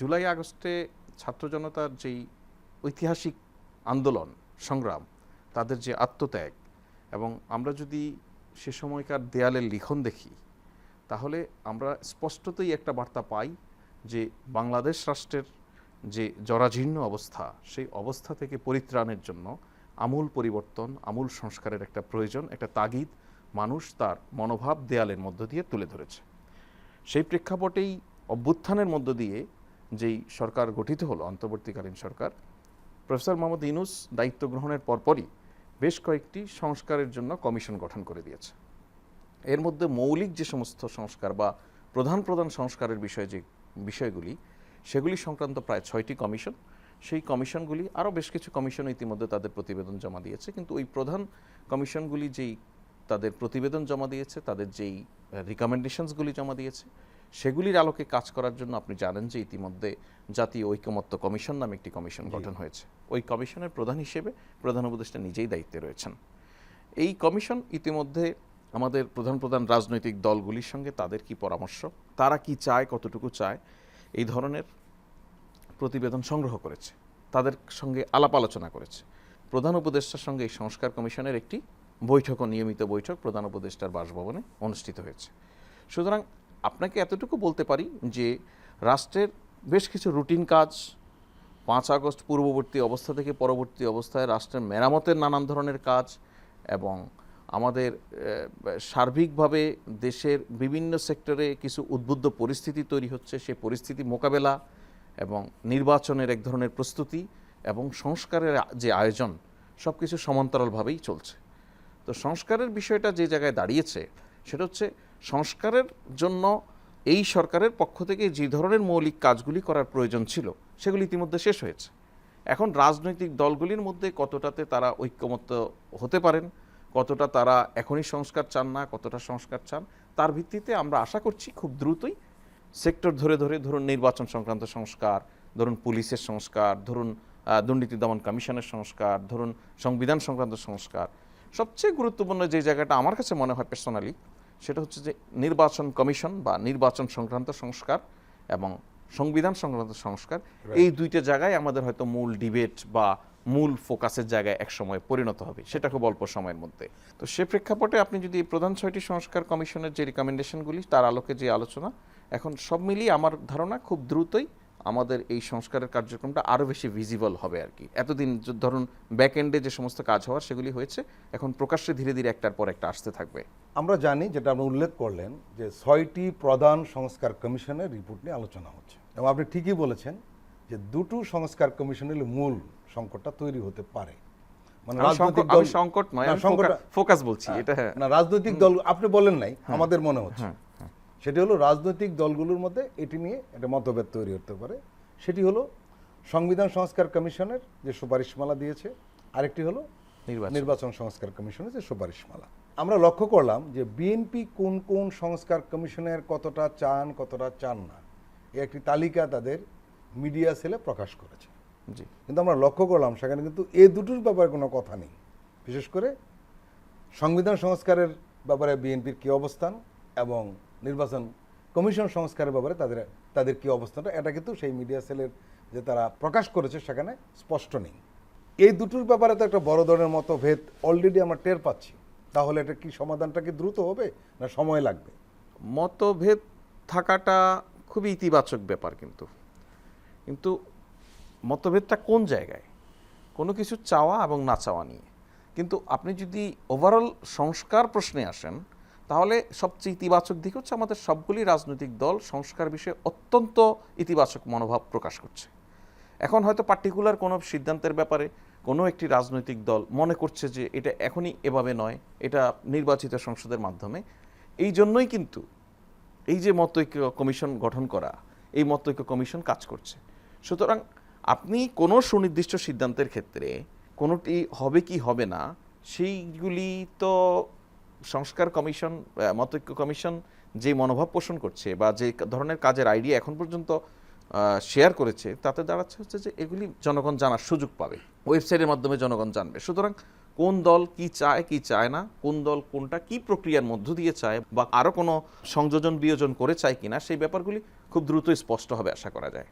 জুলাই আগস্টে ছাত্র জনতার যেই ঐতিহাসিক আন্দোলন, সংগ্রাম, তাদের যে আত্মত্যাগ এবং আমরা যদি সে সময়কার দেয়ালের লিখন দেখি, তাহলে আমরা স্পষ্টতই একটা বার্তা পাই যে বাংলাদেশ রাষ্ট্রের যে জরাজীর্ণ অবস্থা, সেই অবস্থা থেকে পরিত্রাণের জন্য আমূল পরিবর্তন, আমূল সংস্কারের একটা প্রয়োজন, একটা তাগিদ মানুষ তার মনোভাব দেয়ালের মধ্য দিয়ে তুলে ধরেছে। সেই প্রেক্ষাপটেই অভ্যুত্থানের মধ্য দিয়ে যেই সরকার গঠিত হলো, অন্তর্বর্তীকালীন সরকার, প্রফেসর মোহাম্মদ ইনুস দায়িত্ব গ্রহণের পরপরই বেশ কয়েকটি সংস্কারের জন্য কমিশন গঠন করে দিয়েছে। এর মধ্যে মৌলিক যে সমস্ত সংস্কার বা প্রধান প্রধান সংস্কারের বিষয়ে যে বিষয়গুলি, সেগুলি সংক্রান্ত প্রায় ছয়টি কমিশন। সেই কমিশনগুলি আরও বেশ কিছু কমিশন ইতিমধ্যে তাদের প্রতিবেদন জমা দিয়েছে। কিন্তু ওই প্রধান কমিশনগুলি যেই তাদের প্রতিবেদন জমা দিয়েছে তাদের যেই রিকমেন্ডেশনসগুলি জমা দিয়েছে সেগুলির আলোকে কাজ করার জন্য আপনি জানেন যে ইতিমধ্যে জাতীয় ঐকমত্য কমিশন নামে একটি কমিশন গঠন হয়েছে। ওই কমিশনের প্রধান হিসেবে প্রধান উপদেষ্টা নিজেই দায়িত্বে রয়েছেন। এই কমিশন ইতিমধ্যে আমাদের প্রধান প্রধান রাজনৈতিক দলগুলির সঙ্গে তাদের কি পরামর্শ তারা কি চায় কতটুকু চায় এই ধরনের প্রতিবেদন সংগ্রহ করেছে তাদের সঙ্গে আলাপ আলোচনা করেছে। প্রধান উপদেষ্টার সঙ্গে এই সংস্কার কমিশনের একটি বৈঠক ও নিয়মিত বৈঠক প্রধান উপদেষ্টার বাসভবনে অনুষ্ঠিত হয়েছে। সুতরাং আপনাকে এতটুকু বলতে পারি যে রাষ্ট্রের বেশ কিছু রুটিন কাজ, পাঁচ আগস্ট পূর্ববর্তী অবস্থা থেকে পরবর্তী অবস্থায় রাষ্ট্রের মেরামতের নানান ধরনের কাজ এবং আমাদের সার্বিকভাবে দেশের বিভিন্ন সেক্টরে কিছু উদ্বুদ্ধ পরিস্থিতি তৈরি হচ্ছে, সে পরিস্থিতি মোকাবেলা এবং নির্বাচনের এক ধরনের প্রস্তুতি এবং সংস্কারের যে আয়োজন সব কিছু সমান্তরালভাবেই চলছে। তো সংস্কারের বিষয়টা যে জায়গায় দাঁড়িয়েছে, সেটা হচ্ছে সংস্কারের জন্য এই সরকারের পক্ষ থেকে যে ধরনের মৌলিক কাজগুলি করার প্রয়োজন ছিল, সেগুলি ইতিমধ্যে শেষ হয়েছে। এখন রাজনৈতিক দলগুলির মধ্যে কতটাতে তারা ঐক্যমত্য হতে পারেন, কতটা তারা এখনই সংস্কার চান না, কতটা সংস্কার চান, তার ভিত্তিতে আমরা আশা করছি খুব দ্রুতই সেক্টর ধরে ধরে ধরুন নির্বাচন সংক্রান্ত সংস্কার, ধরুন পুলিশের সংস্কার, ধরুন দুর্নীতি দমন কমিশনের সংস্কার, ধরুন সংবিধান সংক্রান্ত সংস্কার সবচেয়ে গুরুত্বপূর্ণ যে জায়গাটা আমার কাছে মনে হয় পার্সোনালি সেটা হচ্ছে যে নির্বাচন কমিশন বা নির্বাচন সংক্রান্ত সংস্কার এবং সংবিধান সংক্রান্ত সংস্কার এই দুইটা জায়গায় আমাদের হয়তো মূল ডিবেট বা মূল ফোকাসের জায়গায় এক সময় পরিণত হবে। সেটা খুব অল্প সময়ের মধ্যে। তো সে প্রেক্ষাপটে আপনি যদি প্রধান ছয়টি সংস্কার কমিশনের যে রিকমেন্ডেশনগুলি তার আলোকে যে আলোচনা এখন সব মিলিয়ে আমার ধারণা খুব দ্রুতই আমাদের এই সংস্কারের কার্যক্রমটা আরও বেশি ভিজিবল হবে আর কি। এতদিন ধরুন ব্যাক এন্ডে যে সমস্ত কাজ হওয়ার সেগুলি হয়েছে এখন প্রকাশ্যে ধীরে ধীরে একটার পর একটা আসতে থাকবে। আমরা জানি যেটা আপনি উল্লেখ করলেন যে ছয়টি প্রধান সংস্কার কমিশনের রিপোর্ট নিয়ে আলোচনা হচ্ছে। এবং আপনি ঠিকই বলেছেন যে দুটো সংস্কার কমিশনের মূল সংকটটা তৈরি হতে পারে। মানে রাজনৈতিক দল- সংকট নয় সংকট- ফোকাস বলছি এটা হ্যাঁ। না রাজনৈতিক দল আপনি বলেন নাই আমাদের মনে হচ্ছে। সেটি হলো রাজনৈতিক দলগুলোর মধ্যে এটি নিয়ে একটা মতভেদ তৈরি হতে পারে। সেটি হলো সংবিধান সংস্কার কমিশনের যে সুপারিশমালা দিয়েছে আরেকটি হলো নির্বাচন। নির্বাচন সংস্কার কমিশনের যে সুপারিশমালা। আমরা লক্ষ্য করলাম যে বিএনপি কোন কোন সংস্কার কমিশনের কতটা চান কতটা চান না একটি তালিকা তাদের মিডিয়া সেলে প্রকাশ করেছে। জি। কিন্তু আমরা লক্ষ্য করলাম সেখানে কিন্তু এ দুটোর ব্যাপারে কোনো কথা নেই। বিশেষ করে সংবিধান সংস্কারের ব্যাপারে বিএনপির কী অবস্থান এবং নির্বাচন কমিশন সংস্কারের ব্যাপারে তাদের তাদের কী অবস্থানটা এটা কিন্তু সেই মিডিয়া সেলের যে তারা প্রকাশ করেছে সেখানে স্পষ্ট নেই। এই দুটোর ব্যাপারে তো একটা বড় ধরনের মতভেদ অলরেডি আমরা টের পাচ্ছি। তাহলে এটা কি সমাধানটা কি দ্রুত হবে না সময় লাগবে? মতভেদ থাকাটা খুবই ইতিবাচক ব্যাপার কিন্তু। কিন্তু মতভেদটা কোন জায়গায়? কোনো কিছু চাওয়া এবং না চাওয়া নিয়ে। কিন্তু আপনি যদি ওভারঅল সংস্কার প্রশ্নে আসেন তাহলে সবচেয়ে ইতিবাচক দিক হচ্ছে আমাদের সবগুলি রাজনৈতিক দল সংস্কার বিষয়ে অত্যন্ত ইতিবাচক মনোভাব প্রকাশ করছে। এখন হয়তো পার্টিকুলার কোনো সিদ্ধান্তের ব্যাপারে কোনো একটি রাজনৈতিক দল মনে করছে যে এটা এখনই এভাবে নয়, এটা নির্বাচিত সংসদের মাধ্যমে। এই জন্যই কিন্তু এই যে মতৈক্য কমিশন গঠন করা, এই মতৈক্য কমিশন কাজ করছে। সুতরাং আপনি কোনো সুনির্দিষ্ট সিদ্ধান্তের ক্ষেত্রে কোনোটি হবে কি হবে না, সেইগুলি তো সংস্কার কমিশন মতৈক্য কমিশন যে মনোভাব পোষণ করছে বা যে ধরনের কাজের আইডিয়া এখন পর্যন্ত শেয়ার করেছে, তাতে দাঁড়াচ্ছে হচ্ছে যে এগুলি জনগণ জানার সুযোগ পাবে। ওয়েবসাইটের মাধ্যমে জনগণ জানবে। সুতরাং কোন দল কি চায় কি চায় না, কোন দল কোনটা কি প্রক্রিয়ার মধ্য দিয়ে চায় বা আরও কোনো সংযোজন বিয়োজন করে চায় কিনা, সেই ব্যাপারগুলি খুব দ্রুত স্পষ্ট হবে, আশা করা যায়।